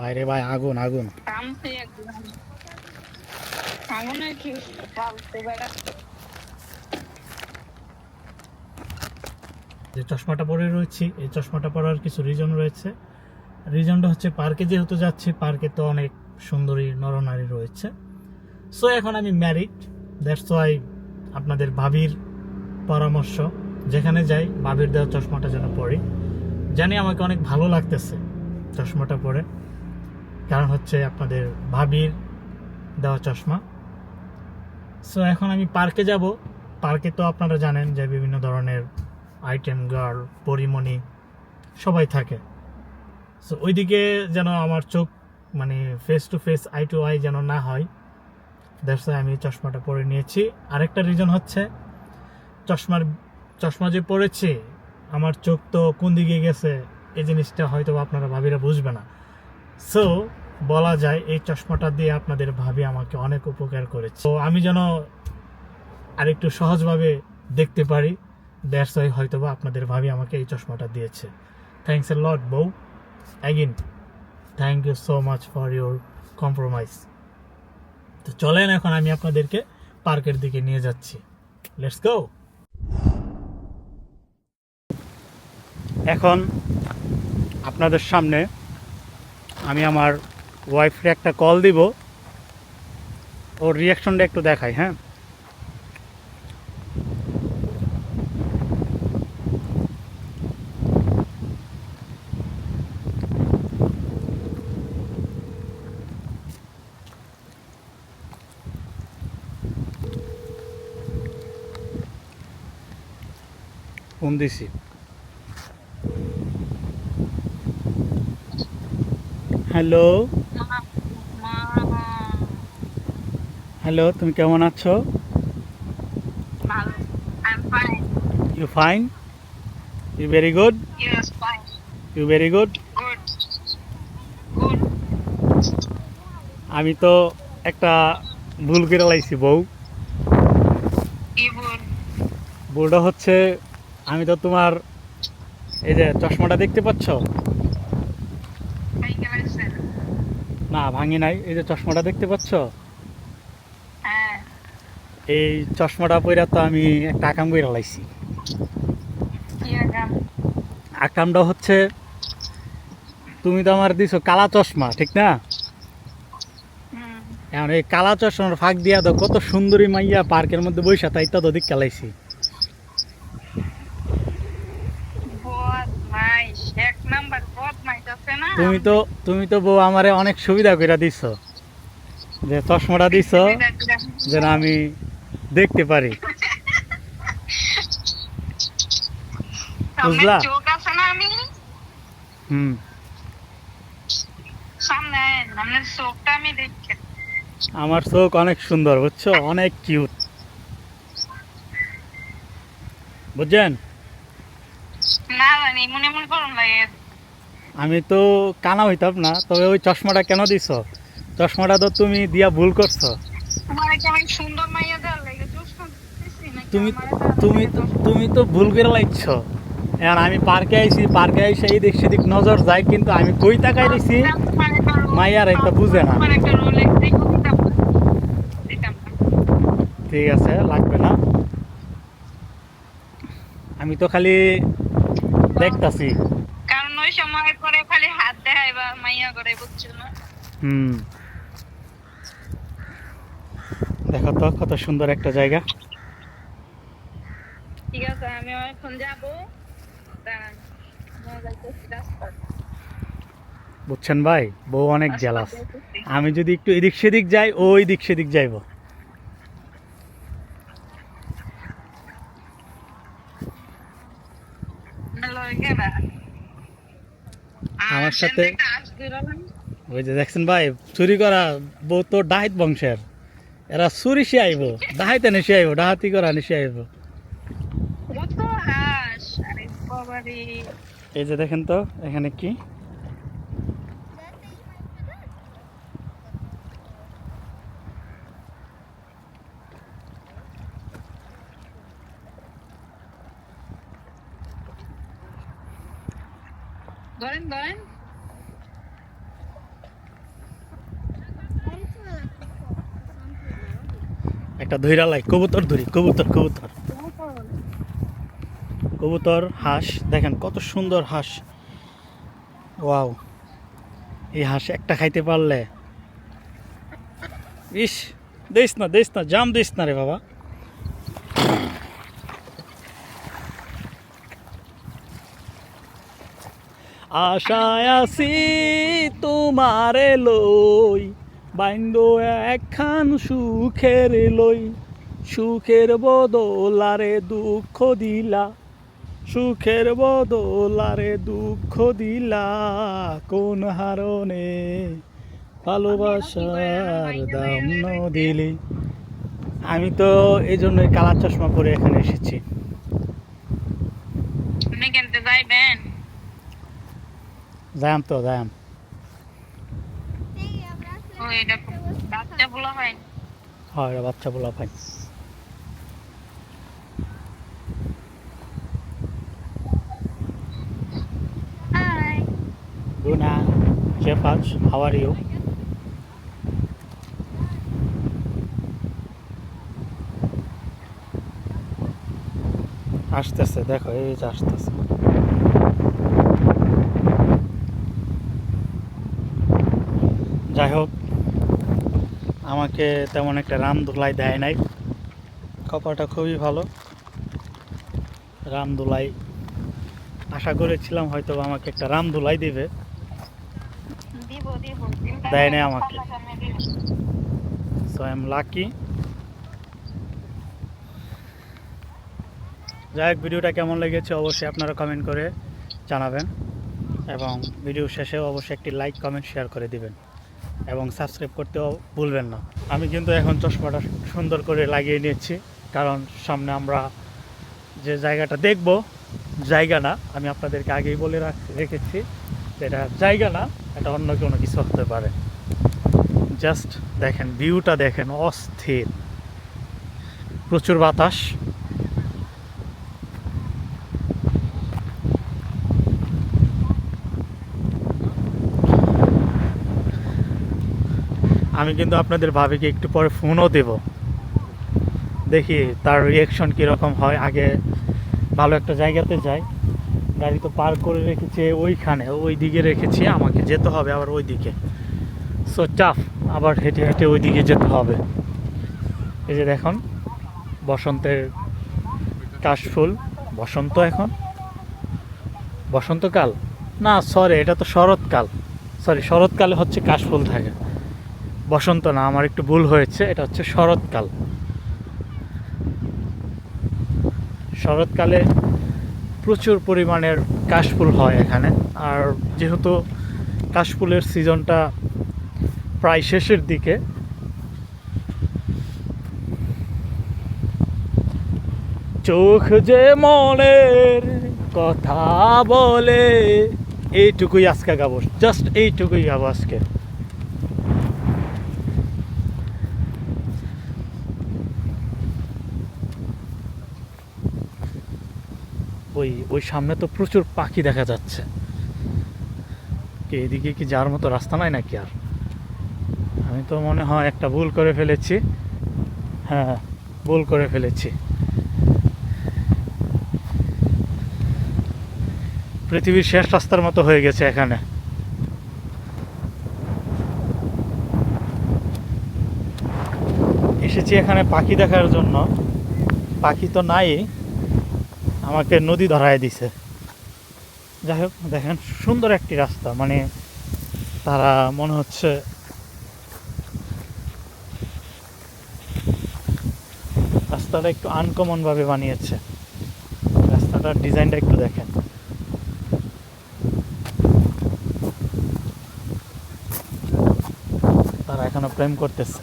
বাইরে ভাই আগুন আগুন। যে চশমাটা পরে রয়েছি এই চশমাটা পরার কিছু রিজন রয়েছে। রিজনটা হচ্ছে পার্কে যেহেতু যাচ্ছি পার্কে তো অনেক সুন্দরী নরনারী রয়েছে। সো এখন আমি ম্যারিড দ্যাটস ওয়াই আপনাদের ভাবির পরামর্শ যেখানে যাই ভাবির দেওয়া চশমাটা যেন পরি। জানি আমাকে অনেক ভালো লাগতেছে চশমাটা পরে। কারণ হচ্ছে আপনাদের ভাবির দেওয়া চশমা। সো এখন আমি পার্কে যাব। পার্কে তো আপনারা জানেন যে বিভিন্ন ধরনের আইটেম গার্ল পরিমণি সবাই থাকে। সো ওইদিকে যেন আমার চোখ মানে face to face eye to eye যেন না হয় দ্যাটস আমি চশমাটা পরে নিয়েছি। আরেকটা রিজন হচ্ছে, চশমার, চশমা যে পরেছি, আমার চোখ তো কোন দিকে গেছে, এই জিনিসটা হয়তো আপনারা ভাবিরা বুঝবে না। সো বলা যায়, এই চশমাটা দিয়ে আপনাদের ভাবি আমাকে অনেক উপকার করেছে। তো আমি যেন আরেকটু সহজভাবে দেখতে পারি দ্যাটস ওয়াই হয়তো বা আপনাদের ভাবি আমাকে এই চশমাটা দিয়েছে। থ্যাংকস এ লট বউ। Again thank you so much for your compromise তো চলেন এখন আমি আপনাদেরকে পার্কের দিকে নিয়ে যাচ্ছি। লেটস গো এখন আপনাদের সামনে আমি আমার ওয়াইফকে একটা কল দিব। ওর রিয়াকশনটা একটু দেখাই হ্যাঁ? ফোন দিছি। হ্যালো? হ্যালো তুমি কেমন আছো. You fine you very good you very good. আমি তো একটা ভুল করে লাইছি বউ? ভুলটা হচ্ছে আমি তো তোমার এই যে চশমাটা দেখতে পাচ্ছ? না ভাঙি নাই। এই যে চশমাটা দেখতে পাচ্ছ? এই চশমাটা পইরা তো আমি একটা আকাম করে লাইছি? আকামটা হচ্ছে তুমি তো আমার দিছো কালা চশমা ঠিক না? এখন এই কালা চশমার ফাঁক দিয়া তো কত সুন্দরী মাইয়া পার্কের মধ্যে বৈশা তাই তো দিক কালাইছি? তুমি তো তুমি তো বউ আমারে অনেক সুবিধা করে দিছ। যে চশমাটা দিছ। যেন আমি দেখতে পারি। বুঝলা? হুম। আমার চোখ অনেক সুন্দর বুঝছ? অনেক কিউট বুঝছেন। আমি তো কানা হইতাম না তবে ওই চশমাটা কেন দিছ? চশমাটা তো তুমি দিয়া ভুল করছ। তোমার সুন্দর মাইয়া দেওয়ার লাগে চশমা দিতেছি নাকি তুমি তুমি তুমি তো ভুল করে লাইছ এখন আমি পার্কে আইছি পার্কে আইসে এই দিক সেদিক নজর যায় কিন্তু আমি কই তাকাই দিছি মাইয়ার একটা বুঝে না। ঠিক আছে লাগবে না। আমি তো খালি দেখতাছি। কারণ ওই সময় করে খালি হাত দেখায় বা মাইয়া করে বুঝছ না? হুম। দেখো তো কত সুন্দর একটা জায়গা। ঠিক আছে আমি এখন যাব। দাঁড়ান। বুঝছেন ভাই? বউ অনেক জেলাস আমি যদি একটু এদিক সেদিক যাই ও ওই দিক সেদিক যাইব। আমার সাথে-? ওই যে দেখছেন ভাই চুরি করা বউ তো ডাহাইত বংশের। এরা চুরি সে আইব ডাহাইতে নেশে আইব ডাহাতি করা নেশে আইব এই যে দেখেন তো এখানে কি? একটা ধৈরা লাই কবুতর ধরি কবুতর কবুতর। কবুতর, হাঁস, দেখেন কত সুন্দর হাঁস। ওয়াও। এই হাঁস একটা খাইতে পারলে। ইস দিস না দিস না, জাম দিস না রে বাবা। আশায় আসি তোমারে লই, বাইন্দ একখান সুখের লই। সুখের বদলারে দুঃখ দিলা সুখের বদলারে দুঃখ দিলা কোন হারণে? ভালোবাসার দাম দিলি। আমি তো এই জন্যই কালা চশমা পরে এখানে এসেছি। যাম তো যাম এটা বাচ্চা বলা হয় হয় রে বাচ্চা বলা ভাই হাই Luna, Are you? আসতেছে, দেখো, এই যে আসতেছে। যাই হোক আমাকে তেমন একটা রাম ধুলাই দেয় নাই। কপালটা খুবই ভালো। রাম ধুলাই আশা করেছিলাম হয়তো আমাকে একটা রাম দিব দিব। দেয় নাই আমাকে। সো আই এম লাকি যাই হোক, ভিডিওটা কেমন লেগেছে অবশ্যই আপনারা কমেন্ট করে জানাবেন এবং ভিডিও শেষেও অবশ্যই একটি লাইক কমেন্ট শেয়ার করে দিবেন এবং সাবস্ক্রাইব করতেও ভুলবেন না। আমি কিন্তু এখন চশমাটা সুন্দর করে লাগিয়ে নিয়েছি, কারণ সামনে আমরা যে জায়গাটা দেখব, জায়গা না, আমি আপনাদেরকে আগেই বলে রাখ, রেখেছি। এটা জায়গা না, এটা অন্য কোনো কিছু হতে পারে। জাস্ট দেখেন ভিউটা দেখেন, অস্থির। প্রচুর বাতাস। আমি কিন্তু আপনাদের ভাবিকে একটু পরে ফোনও দেব। দেখি তার রিয়াকশন কীরকম হয়। আগে ভালো একটা জায়গাতে যাই। গাড়ি তো পার করে রেখেছে ওইখানে ওই দিকে রেখেছি, আমাকে যেতে হবে আবার ওই দিকে সো টাফ আবার হেঁটে হেঁটে ওই দিকে যেতে হবে। এই যে দেখুন, বসন্তের কাশফুল, বসন্ত এখন। বসন্তকাল না সরি এটা তো শরৎকাল। সরি শরৎকালে হচ্ছে কাশফুল থাকে। বসন্ত না, আমার একটু ভুল হয়েছে, এটা হচ্ছে শরৎকাল। শরৎকালে প্রচুর পরিমাণের কাশফুল হয় এখানে। আর যেহেতু কাশফুলের সিজনটা প্রায় শেষের দিকে, চোখ যে মনের কথা বলে, এইটুকুই আজকে গাবো। জাস্ট এইটুকুই গাবো আজকে। ওই সামনে তো প্রচুর পাখি দেখা যাচ্ছে। কি এদিকে কি যাওয়ার মতো রাস্তা নাই নাকি আর? আমি তো মনে হয় একটা ভুল করে ফেলেছি। হ্যাঁ ভুল করে ফেলেছি। পৃথিবীর শেষ রাস্তার মতো হয়ে গেছে এখানে। এসেছি এখানে পাখি দেখার জন্য। পাখি তো নাই। আমাকে নদী ধরায় দিছে। যাই হোক, দেখেন, সুন্দর একটি রাস্তা। মানে তারা মনে হচ্ছে রাস্তাটা একটু আনকমন ভাবে বানিয়েছে। রাস্তাটার ডিজাইনটা একটু দেখেন। তারা এখনও প্রেম করতেছে।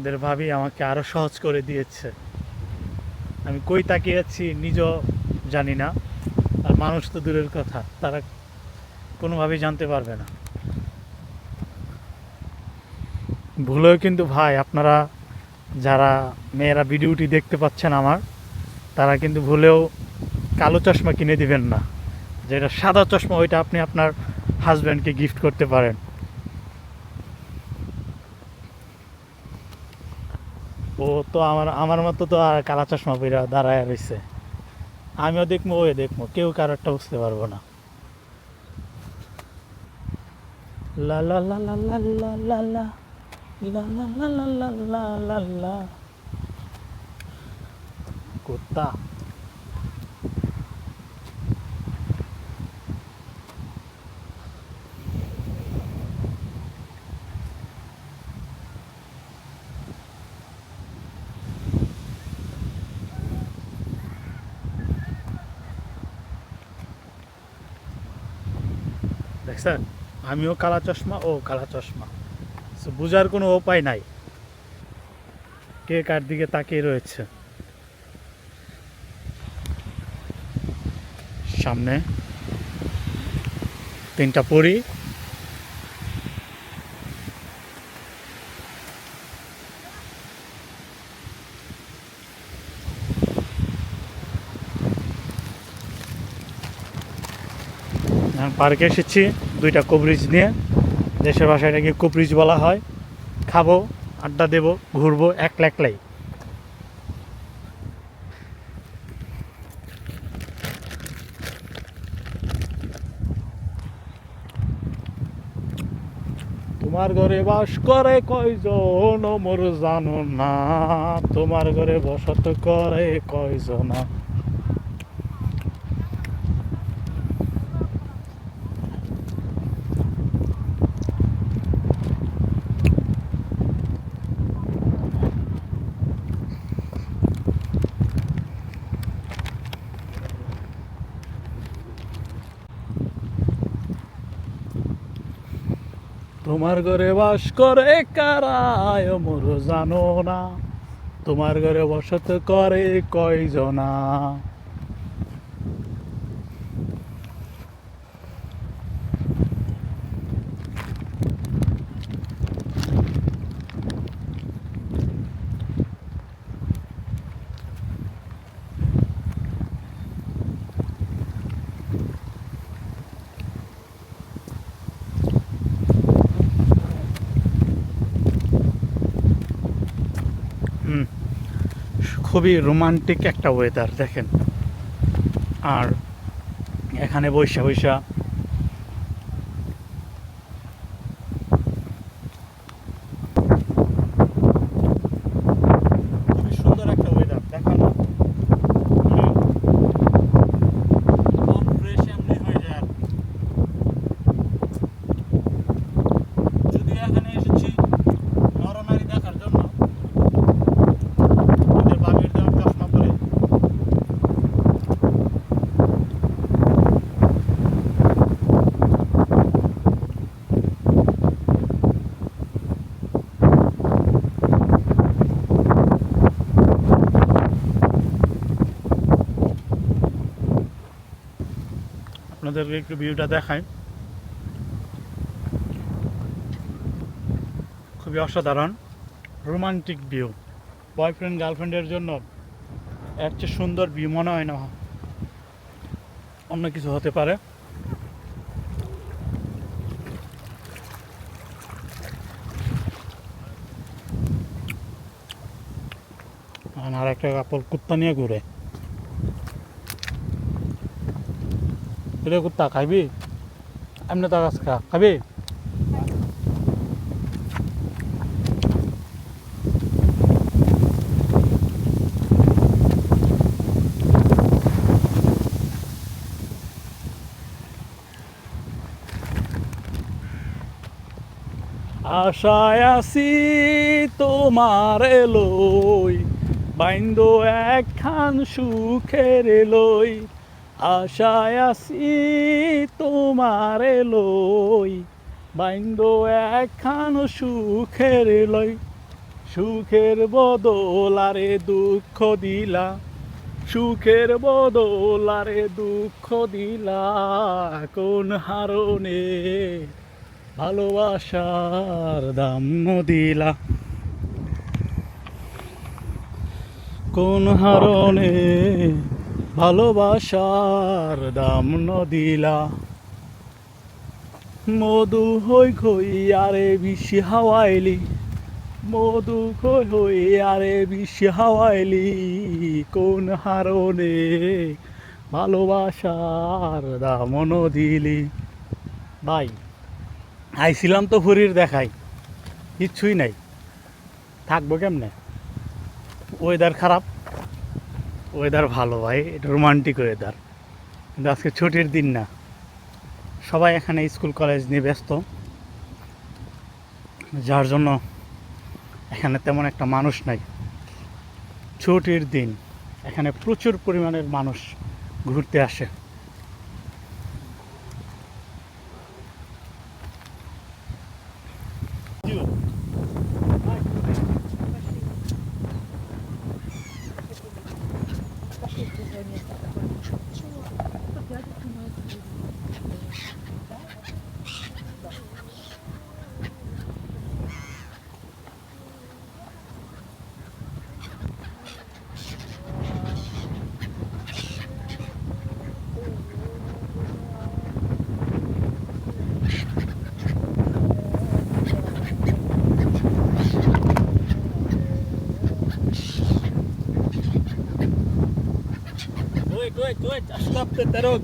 আপনাদের ভাবি আমাকে আরও সহজ করে দিয়েছে। আমি কই তাকিয়ে আছি নিজেও জানি না, আর মানুষ তো দূরের কথা, তারা কোনোভাবেই জানতে পারবে না। ভুলেও কিন্তু ভাই, আপনারা যারা মেয়েরা ভিডিওটি দেখতে পাচ্ছেন আমার, তারা কিন্তু ভুলেও কালো চশমা কিনে দিবেন না, যেটা সাদা চশমা, ওইটা আপনি আপনার হাজব্যান্ডকে গিফট করতে পারেন ও তো আমার আমার মতো তো আর কালা চশমা পরে দাঁড়ায় রয়েছে আমিও দেখব ওই দেখব কেউ কারোরটা বুঝতে পারব না লা লা লা লা লা লা লা লা লা লা লা লা লা লা লা লা কুত্তা দেখছেন আমিও কালা চশমা, ও কালা চশমা। বোঝার কোনো উপায় নাই। কে কার দিকে তাকিয়ে রয়েছে? সামনে। তিনটা পরি। পার্কে এসেছি। দুইটা কবরিজ নিয়ে, দেশের ভাষায় নাকি কবরিজ বলা হয়। খাব, আড্ডা দেবো, ঘুরবো, একলা একলাই। তোমার ঘরে বাস করে কয়জন মোর জানো না? তোমার ঘরে বসত করে কয়জন? তোমার ঘরে বাস করে কারায় মোর জানো না। তোমার ঘরে বসত করে কয়জনা হুম খুবই রোমান্টিক একটা ওয়েদার দেখেন। আর এখানে বৈশা বৈশা খুবই সুন্দর একটা ওয়েদার দেখেন হুম। মন fresh এমনি হয়ে যায় আর কি। যদিও এখানে এসেছি নরনারী দেখার জন্য ওদের বাবির দেওয়ার চশমা পরে আপনাদেরকে একটু ভিউটা দেখাই। খুবই অসাধারণ রোমান্টিক ভিউ বয়ফ্রেন্ড গার্লফ্রেন্ডের জন্য এর চেয়ে সুন্দর ভিউ মনে হয় না। অন্য কিছু হতে পারে। আর একটা কাপড় কুত্তা নিয়ে ঘুরে। রে কুত্তা খাইবি? এমনি তা গাছ খা, খাবি? আশায় আসি তোমার লই, বাইন্দ একখান সুখের লই। আশায় আসি তোমারে লই, বাইন্দ একখান সুখের লই। সুখের বদল আরে দুঃখ দিলা, সুখের বদল আরে দুঃখ দিলা, কোন হারণে ভালোবাসার দাম দিলা। কোন হারণে ভালোবাসার দাম দিলা মধু হই খই আরে বেশি হাওয়াইলি। মধু খই হই আরে বিশি হাওয়াইলি। কোন হারণে ভালোবাসার দাম দিলি ভাই, আইছিলাম তো ফুরির দেখাই। কিচ্ছুই নাই। থাকব কেমনে? ওয়েদার খারাপ। ওয়েদার ভালো ভাই রোমান্টিক ওয়েদার কিন্তু আজকে ছুটির দিন না। সবাই এখানে স্কুল কলেজ নিয়ে ব্যস্ত। যার জন্য এখানে তেমন একটা মানুষ নাই। ছুটির দিন, এখানে প্রচুর পরিমাণের মানুষ ঘুরতে আসে। Клыть, клыть, клыть, а штаб-то дорог.